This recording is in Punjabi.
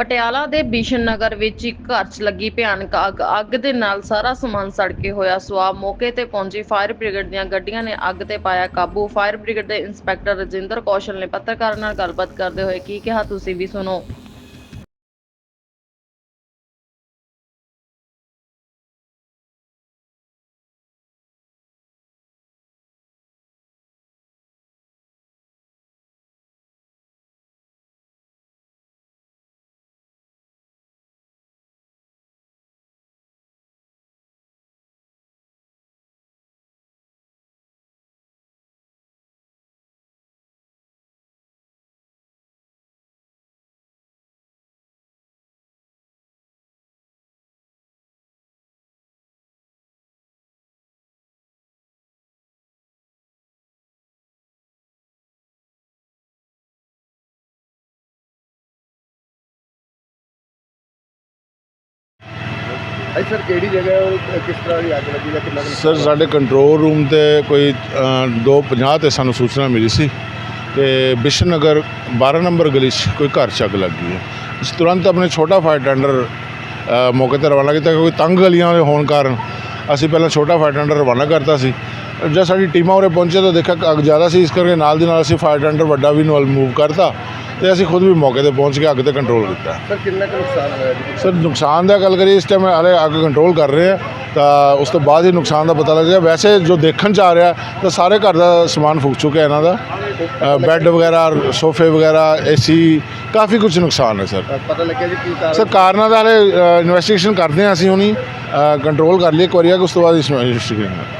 ਪਟਿਆਲਾ ਦੇ ਬਿਸ਼ਨ ਨਗਰ ਵਿੱਚ ਇੱਕ ਘਰ 'ਚ ਲੱਗੀ ਭਿਆਨਕ ਅੱਗ। ਅੱਗ ਦੇ ਨਾਲ ਸਾਰਾ ਸਮਾਨ ਸੜ ਕੇ ਹੋਇਆ ਸੁਆਹ। ਮੌਕੇ ਤੇ ਪਹੁੰਚੀ ਫਾਇਰ ਬ੍ਰਿਗੇਡ ਦੀਆਂ ਗੱਡੀਆਂ ਨੇ ਅੱਗ ਤੇ ਪਾਇਆ ਕਾਬੂ। ਫਾਇਰ ਬ੍ਰਿਗੇਡ ਦੇ ਇੰਸਪੈਕਟਰ ਰਜਿੰਦਰ ਕੌਸ਼ਲ ਨੇ ਪੱਤਰਕਾਰਾਂ ਨਾਲ ਗੱਲਬਾਤ ਕਰਦੇ ਹੋਏ ਕੀ ਕਿਹਾ, ਤੁਸੀਂ ਵੀ ਸੁਣੋ। ਸਰ ਕਿਹੜੀ ਜਗ੍ਹਾ ਹੈ? ਉਹ ਕਿਸ ਤਰ੍ਹਾਂ ਦੀ ਅੱਗ ਲੱਗੀ ਜਾਂ ਕਿੰਨਾ ਕੁ ਸਰ ਸਾਡੇ ਕੰਟਰੋਲ ਰੂਮ ਤੇ ਕੋਈ 250 ਤੇ ਸਾਨੂੰ ਸੂਚਨਾ ਮਿਲੀ ਸੀ ਕਿ ਬਿਸ਼ਨ ਨਗਰ 12 ਨੰਬਰ ਗਲੀ 'ਚ ਕੋਈ ਘਰ 'ਚ ਅੱਗ ਲੱਗੀ ਹੈ। ਅਸੀਂ ਤੁਰੰਤ ਆਪਣੇ ਛੋਟਾ ਫਾਇਰ ਟੈਂਡਰ ਅ, ਮੌਕੇ ਤੇ ਰਵਾਨਾ ਕੀਤਾ ਕਿਉਂਕਿ ਤੰਗ ਗਲੀਆਂ ਦੇ ਹੋਣ ਕਾਰਨ ਅਸੀਂ ਪਹਿਲਾਂ ਛੋਟਾ ਫਾਇਰ ਟੈਂਡਰ ਰਵਾਨਾ ਕਰਤਾ ਸੀ। ਜਦ ਸਾਡੀ ਟੀਮਾਂ ਉਰੇ ਪਹੁੰਚੇ ਤਾਂ ਦੇਖਿਆ ਕਿ ਅੱਗ ਜ਼ਿਆਦਾ ਸੀ ਇਸ ਕਰਕੇ ਨਾਲ ਦੀ ਨਾਲ ਅਸੀਂ ਫਾਇਰ ਟੈਂਡਰ ਵੱਡਾ ਵੀ ਨਾਲ ਮੂਵ ਕਰਤਾ। ਤੇ ਅਸੀਂ ਖੁਦ ਵੀ ਮੌਕੇ ਤੇ ਪਹੁੰਚ ਕੇ ਅੱਗ ਤੇ ਕੰਟਰੋਲ ਕੀਤਾ। ਸਰ ਕਿੰਨਾ ਕੁ ਨੁਕਸਾਨ ਹੋਇਆ ਜੀ? ਸਰ ਨੁਕਸਾਨ ਦਾ ਗੱਲ ਕਰੀਏ ਇਸ ਟਾਈਮ ਹਾਲੇ ਅੱਗ ਕੰਟਰੋਲ ਕਰ ਰਹੇ ਆ ਤਾਂ ਉਸ ਤੋਂ ਬਾਅਦ ਹੀ ਨੁਕਸਾਨ ਦਾ ਪਤਾ ਲੱਗੇਗਾ ਵੈਸੇ ਜੋ ਦੇਖਣ ਚ ਆ ਰਿਹਾ ਤਾਂ ਸਾਰੇ ਘਰ ਦਾ ਸਮਾਨ ਫੁੱਕ ਚੁੱਕਿਆ ਇਹਨਾਂ ਦਾ। ਬੈੱਡ ਵਗੈਰਾ ਸੋਫੇ ਵਗੈਰਾ ਏਸੀ ਕਾਫੀ ਕੁਝ ਨੁਕਸਾਨ ਹੈ ਸਰ। ਪਤਾ ਲੱਗਿਆ ਜੀ ਕੀ ਕਾਰਨ ਸਰ ਕਾਰਨਾਂ ਦਾ ਹਾਲੇ ਇਨਵੈਸਟੀਗੇਸ਼ਨ ਕਰਦੇ ਹਾਂ ਅਸੀਂ ਹੁਣੀ। ਕੰਟਰੋਲ ਕਰ ਲਈ ਇੱਕ ਵਾਰੀ ਆ ਉਸ ਤੋਂ ਬਾਅਦ ਇਸ ਇਨਵੈਸਟੀਗੇਸ਼ਨ